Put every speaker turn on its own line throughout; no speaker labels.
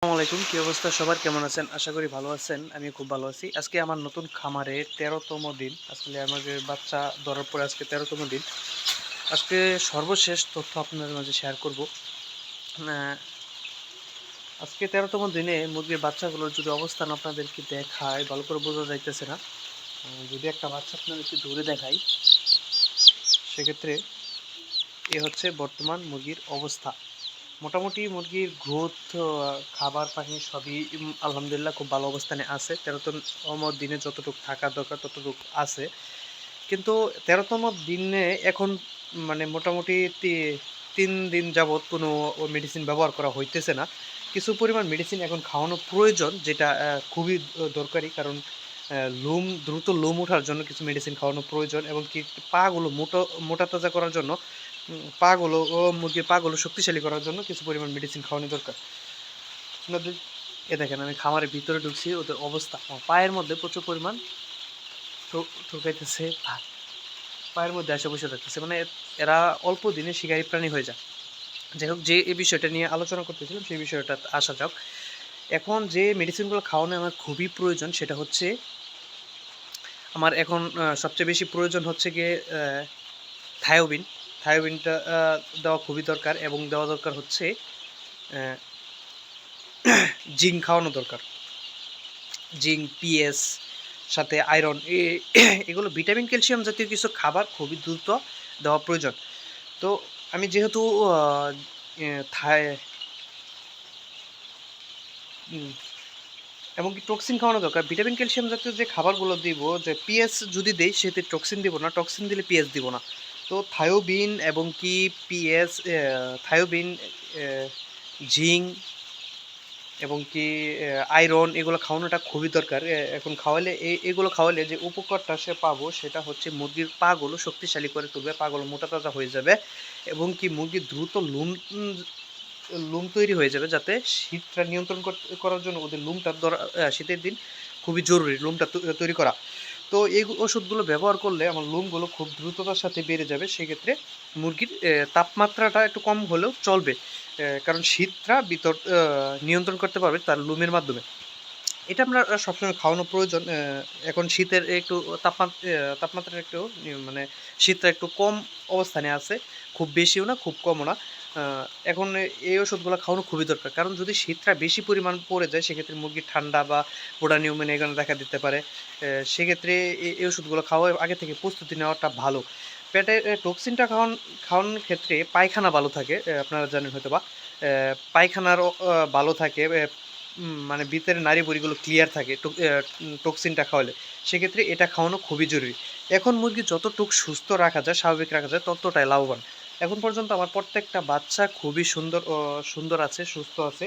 আসসালামু আলাইকুম, কী অবস্থা? সবার কেমন আছেন? আশা করি ভালো আছেন আমি খুব ভালো আছি। আজকে আমার নতুন খামারে তেরোতম দিন। আসলে আমাকে বাচ্চা ধরার পরে আজকে তেরোতম দিন। আজকে সর্বশেষ তথ্য আপনাদের মাঝে শেয়ার করব। আজকে তেরোতম দিনে মুরগির বাচ্চাগুলোর যদি অবস্থান আপনাদেরকে দেখায়, ভালো করে বোঝা যাইতেছে না। যদি একটা বাচ্চা আপনাদেরকে দূরে দেখাই, সেক্ষেত্রে এ হচ্ছে বর্তমান মুরগির অবস্থা। মোটামুটি মুরগির গ্রোথ খাবার পানি সবই আলহামদুলিল্লাহ খুব ভালো অবস্থানে আছে। তেরোতম দিনে যতটুকু থাকা দরকার ততটুকু আছে। কিন্তু তেরোতম দিনে এখন মানে মোটামুটি তিন দিন যাবৎ কোনো মেডিসিন ব্যবহার করা হইতেছে না। কিছু পরিমাণ মেডিসিন এখন খাওয়ানো প্রয়োজন, যেটা খুবই দরকারি। কারণ লোম, দ্রুত লোম ওঠার জন্য কিছু মেডিসিন খাওয়ানো প্রয়োজন এবং কি, পাগুলো মোটো, মোটা তাজা করার জন্য পাগুলো ও মুরগির পাগুলো শক্তিশালী করার জন্য কিছু পরিমাণ মেডিসিন খাওয়ানো দরকার। আপনাদের এ দেখেন, আমি খামারের ভিতরে ঢুকছি, ওদের অবস্থা। পায়ের মধ্যে প্রচুর পরিমাণ ঠোকাইতেছে পায়ের মধ্যে এসে বসে থাকতেছে। মানে এরা অল্প দিনে শিকারী প্রাণী হয়ে যায়। যাই হোক, যে এই বিষয়টা নিয়ে আলোচনা করতেছিলাম, সেই বিষয়টা আসা যাক। এখন যে মেডিসিনগুলো খাওয়ানো আমার খুবই প্রয়োজন, সেটা হচ্ছে আমার এখন সবচেয়ে বেশি প্রয়োজন হচ্ছে গিয়ে থায়োবিন থায়োবিনটা দেওয়া খুবই দরকার এবং দেওয়া দরকার হচ্ছে জিঙ্ক খাওয়ানো দরকার। জিঙ্ক পিএস সাথে আয়রন এগুলো ভিটামিন ক্যালসিয়াম জাতীয় কিছু খাবার খুবই দ্রুত দেওয়া প্রয়োজন। তো আমি যেহেতু থাই উম, এবং কি টক্সিন খাওয়ানো দরকার ভিটামিন ক্যালসিয়াম জাতীয় যে খাবারগুলো দিব যে পিএস যদি দেই সেতে টক্সিন দিব না টক্সিন দিলে পিএস দিব না। তো থায়োবিন এবং কি পিএস থায়োবিন জিঙ্ক এবং কি আয়রন এগুলো খাওয়ানোটা খুবই দরকার। এখন খাওয়ালে এগুলো খাওয়ালে যে উপকারটা সে পাবো সেটা হচ্ছে মুরগির পাগুলো শক্তিশালী করে তুলবে, পাগুলো মোটা তাজা হয়ে যাবে এবং কি মুরগির দ্রুত লুম লুম তৈরি হয়ে যাবে যাতে শীতটা নিয়ন্ত্রণ করার জন্য ওদের লুমটা শীতের দিন খুবই জরুরি, লুমটা তৈরি করা। তো এই ওষুধগুলো ব্যবহার করলে আমার লোমগুলো খুব দ্রুততার সাথে বেড়ে যাবে। সেক্ষেত্রে মুরগির তাপমাত্রাটা একটু কম হলেও চলবে। কারণ শীতটা আহ, নিয়ন্ত্রণ করতে পারবে তার লুমের মাধ্যমে। এটা আমরা সবসময় খাওয়ানো প্রয়োজন। এখন শীতের একটু তাপমাত্রা তাপমাত্রা একটু মানে শীতটা একটু কম অবস্থানে আছে। খুব বেশিও না খুব কমও না। এখন এই ওষুধগুলো খাওয়ানো খুবই দরকার। কারণ যদি শীতটা বেশি পরিমাণ পড়ে যায় সেক্ষেত্রে মুরগির ঠান্ডা বা পোড়া নিউমোনিয়া এখানে দেখা দিতে পারে। সেক্ষেত্রে এই ওষুধগুলো খাওয়া আগে থেকে প্রস্তুতি নেওয়াটা ভালো। পেটে টক্সিনটা খাওয়ান খাওয়ানোর ক্ষেত্রে পায়খানা ভালো থাকে আপনারা জানেন হয়তো বা। আহ, পায়খানারও ভালো থাকে মানে ভিতরে নারী বড়িগুলো ক্লিয়ার থাকে টক্সিনটা খাওয়ালে। সেক্ষেত্রে এটা খাওয়ানো খুবই জরুরি। এখন মুরগি যতটুক সুস্থ রাখা যায় স্বাভাবিক রাখা যায় ততটাই লাভবান। এখন পর্যন্ত আমার প্রত্যেকটা বাচ্চা খুবই সুন্দর সুন্দর আছে, সুস্থ আছে।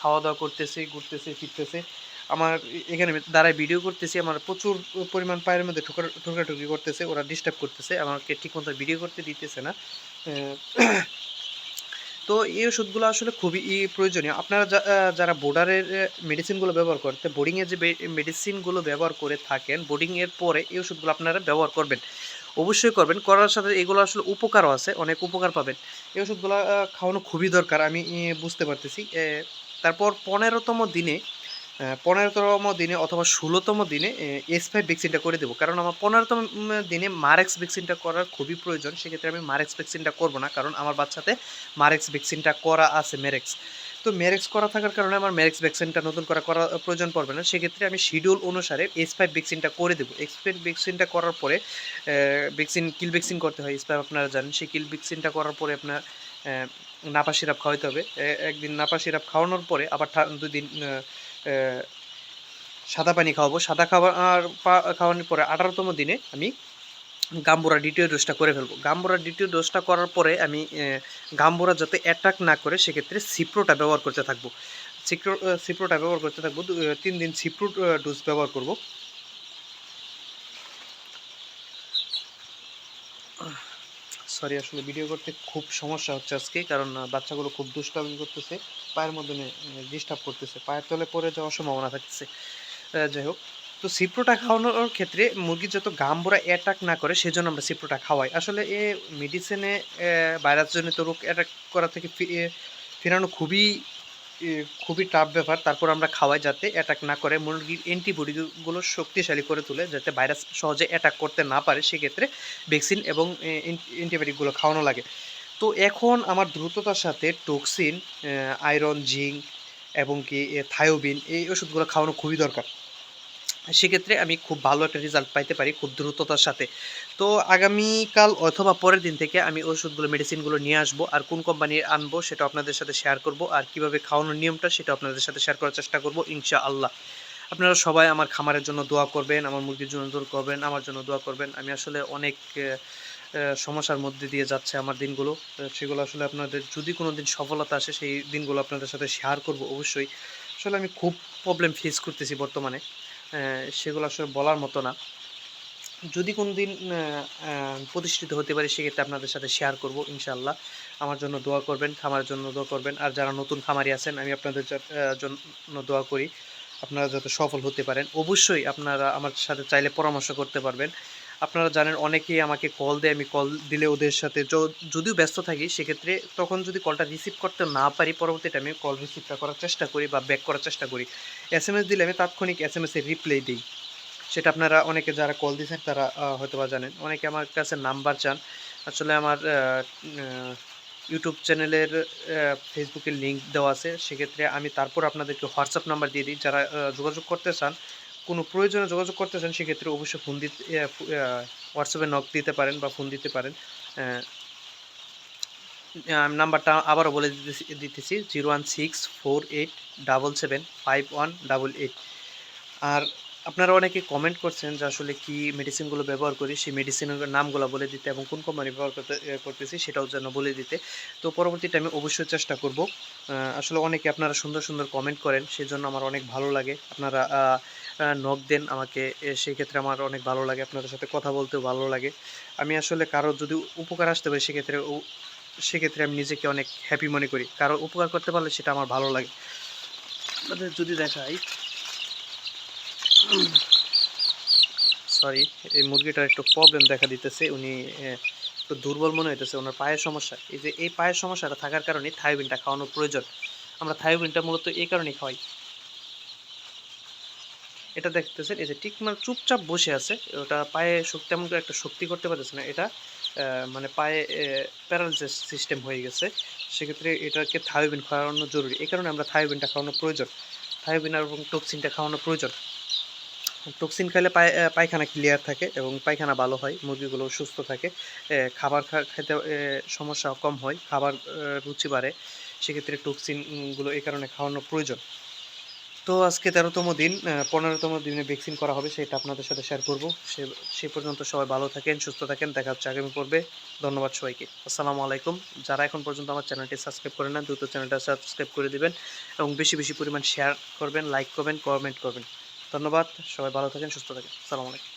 খাওয়া দাওয়া করতেছে, ঘুরতেছে, ফিরতেছে। আমার এখানে দাঁড়ায় ভিডিও করতেছি, আমার প্রচুর পরিমাণ পায়ের মধ্যে ঠোকা ঠোকাঠুকি করতেছে, ওরা ডিস্টার্ব করতেছে, আমাকে ঠিকমতো ভিডিও করতে দিতেছে না। তো এই ওষুধগুলো আসলে খুবই প্রয়োজনীয়। আপনারা যারা বোর্ডারের মেডিসিনগুলো ব্যবহার করতে বোর্ডিংয়ে যে মেডিসিনগুলো ব্যবহার করে থাকেন বোর্ডিংয়ের পরে এই ওষুধগুলো আপনারা ব্যবহার করবেন। অবশ্যই করবেন। করার সাথে এগুলো আসলে উপকারও আছে, অনেক উপকার পাবেন। এই ওষুধগুলো খাওয়ানো খুবই দরকার, আমি বুঝতে পারতেছি। তারপর পনেরোতম দিনে পনেরোতম দিনে অথবা ষোলোতম দিনে এস ফাইভ ভ্যাকসিনটা করে দেবো। কারণ আমার পনেরোতম দিনে মারেক্স ভ্যাকসিনটা করার খুবই প্রয়োজন। সেক্ষেত্রে আমি মারেক্স ভ্যাকসিনটা করব না, কারণ আমার বাচ্চাতে মারেক্স ভ্যাকসিনটা করা আছে মেরেক্স তো মেরেক্স করা থাকার কারণে আমার মেরেক্স ভ্যাকসিনটা নতুন করা করা প্রয়োজন পড়বে না। সেক্ষেত্রে আমি শিডিউল অনুসারে এস ফাইভ ভ্যাকসিনটা করে দেবো। এস ফাইভ ভ্যাকসিনটা করার পরে ভ্যাকসিন কিল ভ্যাকসিন করতে হয়। এস ফাইভ আপনারা জানেন সেই কিল ভ্যাকসিনটা করার পরে আপনার নাপা সিরাপ খাওয়াইতে হবে। একদিন নাপা সিরাপ খাওয়ানোর পরে আবার ঠা- দুই দিন আহ, আহ, সাদা পানি খাওয়াবো। সাদা খাবার খাওয়ানোর পরে আঠারোতম দিনে আমি গাম্বুরা দ্বিতীয় ডোজটা করে ফেলব। গাম্বুরা দ্বিতীয় ডোজটা করার পরে আমি গাম্বুরা যাতে অ্যাটাক না করে, সেক্ষেত্রে সিপ্রোটা ব্যবহার করতে থাকব। সিপ্রো সিপ্রোটা ব্যবহার করতে থাকব তিন দিন সিপ্রো ডোজ ব্যবহার করব। সরি আসলে ভিডিও করতে খুব সমস্যা হচ্ছে আজকে, কারণ বাচ্চাগুলো খুব দুষ্টামি করতেছে, পায়ের মধ্যে ডিস্টার্ব করতেছে, পায়ের তলে পড়ে যাওয়ার সম্ভাবনা থাকতেছে। যাই হোক তো সিপ্রোটা খাওয়ানোর ক্ষেত্রে মুরগি যত গাম্বুরা অ্যাটাক না করে, সেজন্য আমরা সিপ্রোটা খাওয়াই। আসলে এ মেডিসিনে ভাইরাসজনিত রোগ অ্যাটাক করা থেকে ফেরানো খুবই খুবই টাফ ব্যাপার। তারপর আমরা খাওয়াই যাতে অ্যাটাক না করে, মুরগির অ্যান্টিবডিগুলো শক্তিশালী করে তুলে, যাতে ভাইরাস সহজে অ্যাটাক করতে না পারে, সেক্ষেত্রে ভ্যাকসিন এবং অ্যান্টিবায়োটিকগুলো খাওয়ানো লাগে। তো এখন আমার দ্রুততার সাথে টক্সিন আয়রন জিঙ্ক এবং কি থায়োবিন এই ওষুধগুলো খাওয়ানো খুবই দরকার। সেক্ষেত্রে আমি খুব ভালো একটা রেজাল্ট পাইতে পারি খুব দ্রুততার সাথে। তো আগামীকাল অথবা পরের দিন থেকে আমি ওষুধগুলো মেডিসিনগুলো নিয়ে আসব আর কোন কোম্পানির আনব সেটা আপনাদের সাথে শেয়ার করব আর কীভাবে খাওয়ানোর নিয়মটা সেটা আপনাদের সাথে শেয়ার করার চেষ্টা করব ইনশা আল্লাহ আপনারা সবাই আমার খামারের জন্য দোয়া করবেন, আমার মুরগির জন্য দোয়া করবেন, আমার জন্য দোয়া করবেন। আমি আসলে অনেক সমস্যার মধ্যে দিয়ে যাচ্ছে আমার দিনগুলো। সেগুলো আসলে আপনাদের যদি কোনো দিন সফলতা আসে সেই দিনগুলো আপনাদের সাথে শেয়ার করব অবশ্যই। আসলে আমি খুব প্রবলেম ফেস করতেছি বর্তমানে। সেগুলো আসলে বলার মতো না। যদি কোনো দিন প্রতিষ্ঠিত হতে পারে, সেক্ষেত্রে আপনাদের সাথে শেয়ার করব ইনশাল্লাহ আমার জন্য দোয়া করবেন, খামারের জন্য দোয়া করবেন। আর যারা নতুন খামারি আছেন, আমি আপনাদের জন্য দোয়া করি। আপনারা যাতে সফল হতে পারেন। অবশ্যই আপনারা আমার সাথে চাইলে পরামর্শ করতে পারবেন। আপনারা জানেন অনেকেই আমাকে কল দেয়, আমি কল দিলে ওদের সাথে যদিও ব্যস্ত থাকি, সেক্ষেত্রে তখন যদি কলটা রিসিভ করতে না পারি পরবর্তীতে আমি কল রিসিভটা করার চেষ্টা করি বা ব্যাক করার চেষ্টা করি। এস এম এস দিলে আমি তাৎক্ষণিক এস এম এসের রিপ্লাই দিই। সেটা আপনারা অনেকে যারা কল দিয়েছেন, তারা হয়তো বা জানেন। অনেকে আমার কাছে নাম্বার চান। আসলে আমার ইউটিউব চ্যানেলের ফেসবুকের লিঙ্ক দেওয়া আছে। সেক্ষেত্রে আমি তারপর আপনাদেরকে হোয়াটসঅ্যাপ নাম্বার দিয়ে দিই। যারা যোগাযোগ করতে চান কোনো প্রয়োজনে যোগাযোগ করতে চান, সেক্ষেত্রে অবশ্যই ফোন দিতে হোয়াটসঅ্যাপে নক দিতে পারেন বা ফোন দিতে পারেন। নাম্বারটা আবারও বলে দিতেছি দিতেছি zero one six four eight double seven five one double eight আর আপনারা অনেকে কমেন্ট করছেন যে আসলে কি মেডিসিনগুলো ব্যবহার করি, সেই মেডিসিনের নামগুলো বলে দিতে এবং কোন কোম্পানি ব্যবহার করতে করতেছি সেটাও যেন বলে দিতে। তো পরবর্তীতে আমি অবশ্যই চেষ্টা করব। আসলে অনেকে আপনারা সুন্দর সুন্দর কমেন্ট করেন সেই জন্য আমার অনেক ভালো লাগে। আপনারা নক দেন আমাকে সেই ক্ষেত্রে আমার অনেক ভালো লাগে, আপনাদের সাথে কথা বলতেও ভালো লাগে। আমি আসলে কারও যদি উপকার আসতে পারে, সেক্ষেত্রে সেক্ষেত্রে আমি নিজেকে অনেক হ্যাপি মনে করি। কারও উপকার করতে পারলে সেটা আমার ভালো লাগে। আপনাদের যদি দেখাই। সরি এই মুরগিটার একটু প্রবলেম দেখা দিতেছে। উনি একটু দুর্বল মনে হইতেছে, ওনার পায়ের সমস্যা। এই যে, এই পায়ের সমস্যাটা থাকার কারণে থায়োবিনটা খাওয়ানোর প্রয়োজন। আমরা থায়োবিনটা মূলত এই কারণেই খাওয়াই। এটা দেখতেছেন এই যে ঠিক মানে চুপচাপ বসে আছে ওটা পায়ে শক্তি তেমন করে একটা শক্তি করতে পারতেছে না এটা মানে পায়ে প্যারালাইসিস সিস্টেম হয়ে গেছে সেক্ষেত্রে এটাকে থায়োবিন খাওয়ানো জরুরি এই কারণে আমরা থায়োবিনটা খাওয়ানো প্রয়োজন থায়োবিন এবং টক্সিনটা খাওয়ানো প্রয়োজন টক্সিন খাইলে পায় পায়খানা ক্লিয়ার থাকে এবং পায়খানা ভালো হয় মুরগিগুলো সুস্থ থাকে খাবার খা- খেতে সমস্যা কম হয় খাবার রুচি বাড়ে সেক্ষেত্রে টক্সিন উম, গুলো এই কারণে খাওয়ানো প্রয়োজন। তো আজকে তেরোতম দিন পনেরোতম দিনে ভ্যাকসিন করা হবে, সেটা আপনাদের সাথে শেয়ার করব। সে সে পর্যন্ত সবাই ভালো থাকেন, সুস্থ থাকেন, দেখা হচ্ছে আগামী পর্বে। ধন্যবাদ সবাইকে। আসসালামু আলাইকুম। যারা এখন পর্যন্ত আমার চ্যানেলটি সাবস্ক্রাইব করে না দ্রুত চ্যানেলটা সাবস্ক্রাইব করে দিবেন এবং বেশি বেশি পরিমাণ শেয়ার করবেন লাইক করবেন কমেন্ট করবেন। ধন্যবাদ। সবাই ভালো থাকেন, সুস্থ থাকেন। আসসালামু আলাইকুম।